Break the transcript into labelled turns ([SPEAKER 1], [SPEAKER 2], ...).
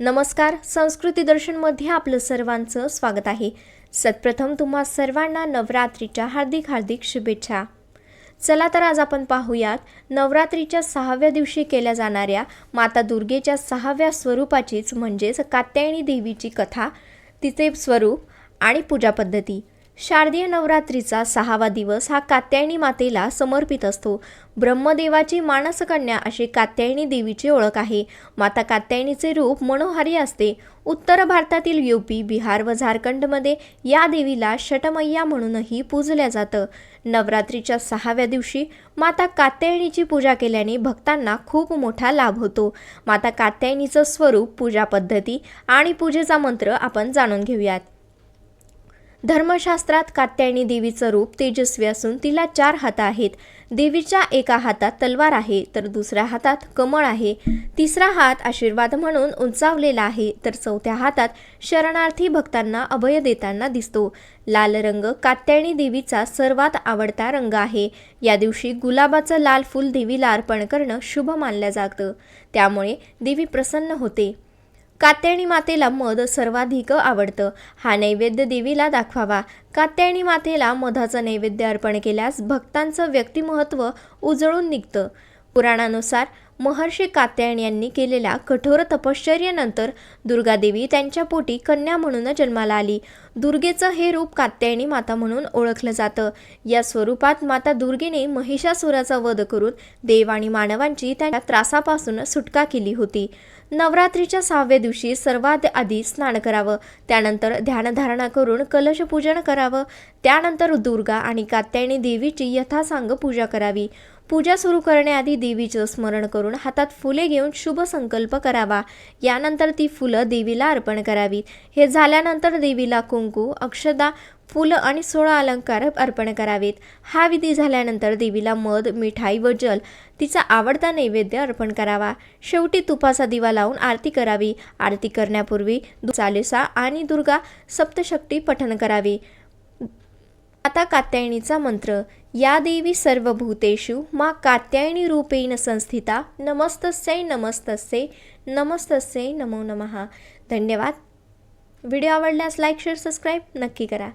[SPEAKER 1] नमस्कार संस्कृती दर्शनमध्ये आपलं सर्वांचं स्वागत आहे. सत्प्रथम तुम्हा सर्वांना नवरात्रीच्या हार्दिक हार्दिक शुभेच्छा. चला तर आज आपण पाहूयात नवरात्रीच्या सहाव्या दिवशी केल्या जाणाऱ्या माता दुर्गेच्या सहाव्या स्वरूपाचीच म्हणजेच कात्यायनी देवीची कथा तिचे स्वरूप आणि पूजा पद्धती. शारदीय नवरात्रीचा सहावा दिवस हा कात्यायनी मातेला समर्पित असतो. ब्रह्मदेवाची मानसकन्या अशी कात्यायनी देवीची ओळख आहे. माता कात्यायनीचे रूप मनोहारी असते. उत्तर भारतातील यूपी बिहार व झारखंडमध्ये या देवीला शटमय्या म्हणूनही पूजल्या जातं. नवरात्रीच्या सहाव्या दिवशी माता कात्यायनीची पूजा केल्याने भक्तांना खूप मोठा लाभ होतो. माता कात्यायनीचं स्वरूप पूजा पद्धती आणि पूजेचा मंत्र आपण जाणून घेऊयात. धर्मशास्त्रात कात्यायनी देवीचं रूप तेजस्वी असून तिला चार हात आहेत. देवीच्या एका हातात तलवार आहे तर दुसऱ्या हातात कमळ आहे. तिसरा हात आशीर्वाद म्हणून उंचावलेला आहे तर चौथ्या हातात शरणार्थी भक्तांना अभय देताना दिसतो. लाल रंग कात्यायनी देवीचा सर्वात आवडता रंग आहे. या दिवशी गुलाबाचं लाल फूल देवीला अर्पण करणं शुभ मानलं जातं. त्यामुळे देवी प्रसन्न होते. कात्याणी मातेला मध सर्वाधिक आवडतं. हा नैवेद्य देवीला दाखवावा. कात्याणी मातेला मधाचं नैवेद्य अर्पण केल्यास भक्तांचं व्यक्तिमहत्व उजळून निघतं. पुराणानुसार महर्षी कात्यायन यांनी केलेल्या कठोर तपश्चर्येनंतर दुर्गादेवी त्यांच्या पोटी कन्या म्हणून जन्माला आली. दुर्गेचं हे रूप कात्यायनी माता म्हणून ओळखलं जातं. या स्वरूपात माता दुर्गेने महिषासुराचा वध करून देव आणि मानवांची त्यांच्या त्रासापासून सुटका केली होती. नवरात्रीच्या सहाव्या दिवशी सर्वात आधी स्नान करावं त्यानंतर ध्यानधारणा करून कलशपूजन करावं त्यानंतर दुर्गा आणि कात्यायनी देवीची यथासांग पूजा करावी. पूजा सुरू करण्याआधी देवीचं स्मरण करून हातात फुले घेऊन शुभ संकल्प करावा. यानंतर ती फुलं देवीला अर्पण करावीत हे झाल्यानंतर देवीला कुंकू अक्षदा फुलं आणि सोळा अलंकार अर्पण करावेत. हा विधी झाल्यानंतर देवीला मध मिठाई व जल तिचा आवडता नैवेद्य अर्पण करावा. शेवटी तुपाचा दिवा लावून आरती करावी. आरती करण्यापूर्वी चालिसा आणि दुर्गा सप्तशक्ती पठण करावी. आता कात्यायणीचा मंत्र या देवी सर्वभूतेषु मा कात्यायणी रूपेण संस्थिता नमस्तस्यै नमस्तस्यै नमस्तस्यै नमो नमः. धन्यवाद. व्हिडिओ आवडल्यास लाईक शेअर सबस्क्राईब नक्की करा.